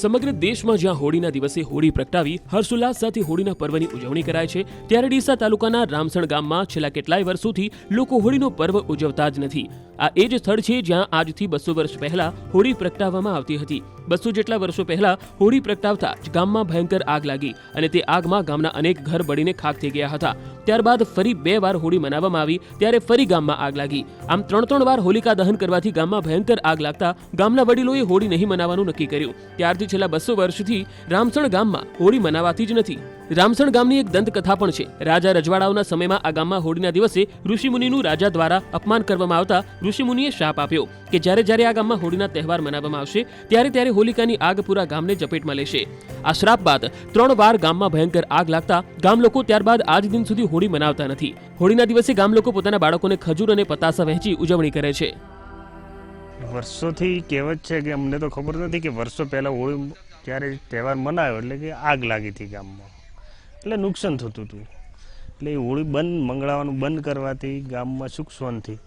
સમગ્ર દેશમાં જ્યાં હોળીના દિવસે હોળી પ્રગટાવી, હર્ષોલ્લાસ સાથે હોળીના પર્વની ઉજવણી કરાય છે, ત્યારે ડીસા તાલુકાના રામસણ ગામમાં છેલ્લા કેટલાય વર્ષોથી લોકો હોળીનો પર્વ ઉજવતા જ નથી. આ એ જ સ્થળ છે જ્યાં આજથી બસો વર્ષ પહેલા હોળી પ્રગટાવવામાં આવતી હતી. બસો જેટલા વર્ષો પહેલા હોળી પ્રગટાવતા જ ગામમાં ભયંકર આગ લાગી અને તે આગમાં ગામના અનેક ઘર બળીને ખાક થઈ ગયા હતા. ત્યારબાદ ફરી બે વાર હોળી મનાવવામાં આવી, ત્યારે ફરી ગામમાં આગ લાગી. આમ ત્રણ ત્રણ વાર હોલિકા દહન કરવાથી ગામમાં ભયંકર આગ લાગતા ગામના વડીલોએ હોળી નહીં મનાવવાનું નક્કી કર્યું. ત્યારથી છેલ્લા બસો વર્ષથી રામસણ ગામમાં હોળી મનાવાતી જ નથી. રામસણ ગામની એક દંતકથા પણ છે. રાજા રજવાડાઓના સમયમાં આ ગામમાં હોળીના દિવસે ઋષિમુનિનું રાજા દ્વારા અપમાન કરવામાં આવતા ઋષિમુનિએ શાપ આપ્યો કે જ્યારે જ્યારે આ ગામમાં હોળીના તહેવાર મનાવવામાં આવશે, ત્યારે ત્યારે હોલિકાની આગ પૂરા ગામને ઝપેટમાં લેશે. આ શ્રાપ બાદ ત્રણ વાર ગામમાં ભયંકર આગ લાગતા ગામ લોકો ત્યારબાદ આજ દિન સુધી હોળી મનાવતા નથી. હોળીના દિવસે ગામ લોકો પોતાના બાળકોને ખજૂર અને પતાસા વહેંચી ઉજવણી કરે છે. વર્ષોથી કહેવત છે કે અમને તો ખબર નથી કે વર્ષો પહેલાં હોળી જ્યારે તહેવાર મનાયો એટલે કે આગ લાગી હતી ગામમાં. એટલે નુકસાન થતું હતું. એટલે એ હોળી બંધ, મંગળાવાનું બંધ કરવાથી ગામમાં સુખ શાંતિ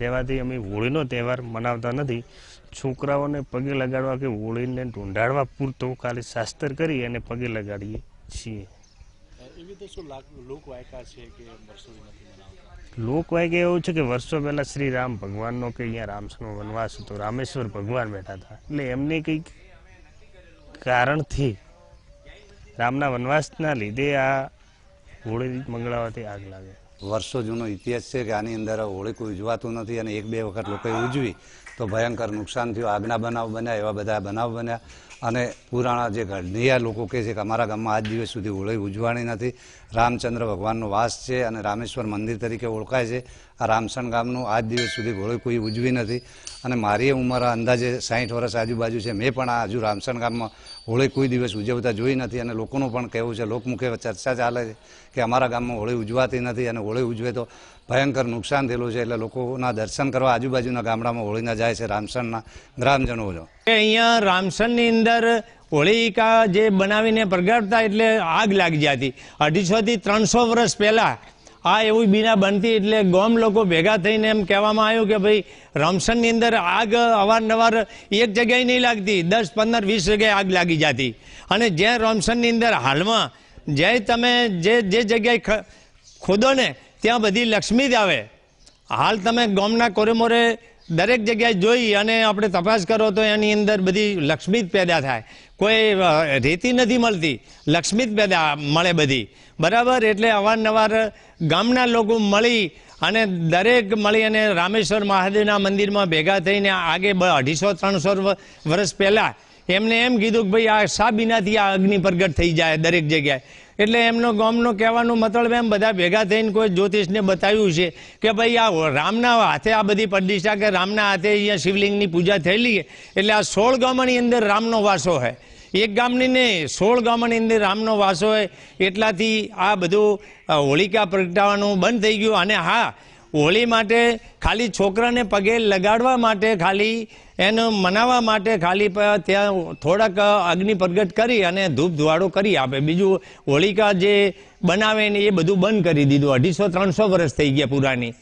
રહેવાથી અમે હોળીનો તહેવાર મનાવતા નથી. છોકરાઓને પગે લગાડવા કે હોળીને ઢૂંઢાડવા પૂરતો ખાલી શાસ્ત્ર કરી અને પગે લગાડીએ છીએ. એવી લોકવાયકા એવું છે કે વર્ષો પહેલા શ્રી રામ ભગવાનનો કે અહીંયા રામસનો વનવાસ હતો, રામેશ્વર ભગવાન બેઠા હતા. એટલે એમને કંઈક કારણથી રામના વનવાસના લીધે આ હોળી મંગળાવાથી આગ લાગે. વર્ષો જૂનો ઇતિહાસ છે કે આની અંદર હોળી કોઈ ઉજવાતું નથી અને એક બે વખત લોકોએ ઉજવી તો ભયંકર નુકસાન થયું. આગના બનાવ બન્યા, એવા બધા બનાવ બન્યા અને પુરાણા જે ઘડનિયા લોકો કહે છે કે અમારા ગામમાં આજ દિવસ સુધી હોળી ઉજવાણી નથી. રામચંદ્ર ભગવાનનો વાસ છે અને રામેશ્વર મંદિર તરીકે ઓળખાય છે. આ રામસણ ગામનું આજ દિવસ સુધી હોળી કોઈ ઉજવી નથી. અને મારી ઉંમર અંદાજે સાઠ વર્ષ આજુબાજુ છે, મેં પણ આ હજુ રામસણ ગામમાં હોળી કોઈ દિવસ ઉજવતા જોઈ નથી અને લોકોનું પણ કહેવું છે, લોકમુખે ચર્ચા ચાલે છે કે અમારા ગામમાં હોળી ઉજવાતી નથી અને હોળી ઉજવે તો ભયંકર નુકસાન થયેલું છે એટલે લોકોના દર્શન કરવા આજુબાજુના ગામડામાં હોળીના જાય છે, રામસણના ગ્રામજનો જો. અહીંયા રામસણની અંદર હોળીકા જે બનાવીને પ્રગટતા એટલે આગ લાગી જતી. અઢીસોથી ત્રણસો વર્ષ પહેલાં આ એવી બીના બનતી એટલે ગોમ લોકો ભેગા થઈને એમ કહેવામાં આવ્યું કે ભાઈ રામસરની અંદર આગ અવારનવાર એક જગ્યાએ નહીં લાગતી, દસ, પંદર, વીસ જગ્યાએ આગ લાગી જતી. અને જ્યાં રામસરની અંદર હાલમાં, જ્યાંય તમે જે જે જગ્યાએ ખોદો ને ત્યાં બધી લક્ષ્મી જ આવે. હાલ તમે ગામના કોરેમોરે દરેક જગ્યાએ જોઈ અને આપણે તપાસ કરો તો એની અંદર બધી લક્ષ્મી જ પેદા થાય. કોઈ રેતી નથી મળતી, લક્ષ્મી જ પેદા મળે બધી. બરાબર? એટલે અવારનવાર ગામના લોકો મળી અને દરેક મળી અને રામેશ્વર મહાદેવના મંદિરમાં ભેગા થઈને આગે અઢીસો, ત્રણસો વર્ષ પહેલાં એમને એમ કીધું કે ભાઈ આ શા બીનાથી આ અગ્નિ પ્રગટ થઈ જાય દરેક જગ્યાએ. એટલે એમનો ગામનો કહેવાનો મતલબ એમ, બધા ભેગા થઈને કોઈ જ્યોતિષને બતાવ્યું છે કે ભાઈ આ રામના હાથે આ બધી પ્રતિષ્ઠા કે રામના હાથે અહીંયા શિવલિંગની પૂજા થયેલી એટલે આ સોળ ગામની અંદર રામનો વાસો હોય. એક ગામની નહીં, સોળ ગામની અંદર રામનો વાસો હોય. એટલાથી આ બધું હોળિકા પ્રગટાવવાનું બંધ થઈ ગયું. અને હા હોળી માટે ખાલી છોકરાને પગે લગાડવા માટે ખાલી, એને મનાવવા માટે ખાલી ત્યાં થોડાક અગ્નિ પ્રગટ કરી અને ધૂપ ધુવાડો કરી આપે. બીજું હોળિકા જે બનાવે ને એ બધું બંધ કરી દીધું. અઢીસો, ત્રણસો વર્ષ થઈ ગયા પુરાની.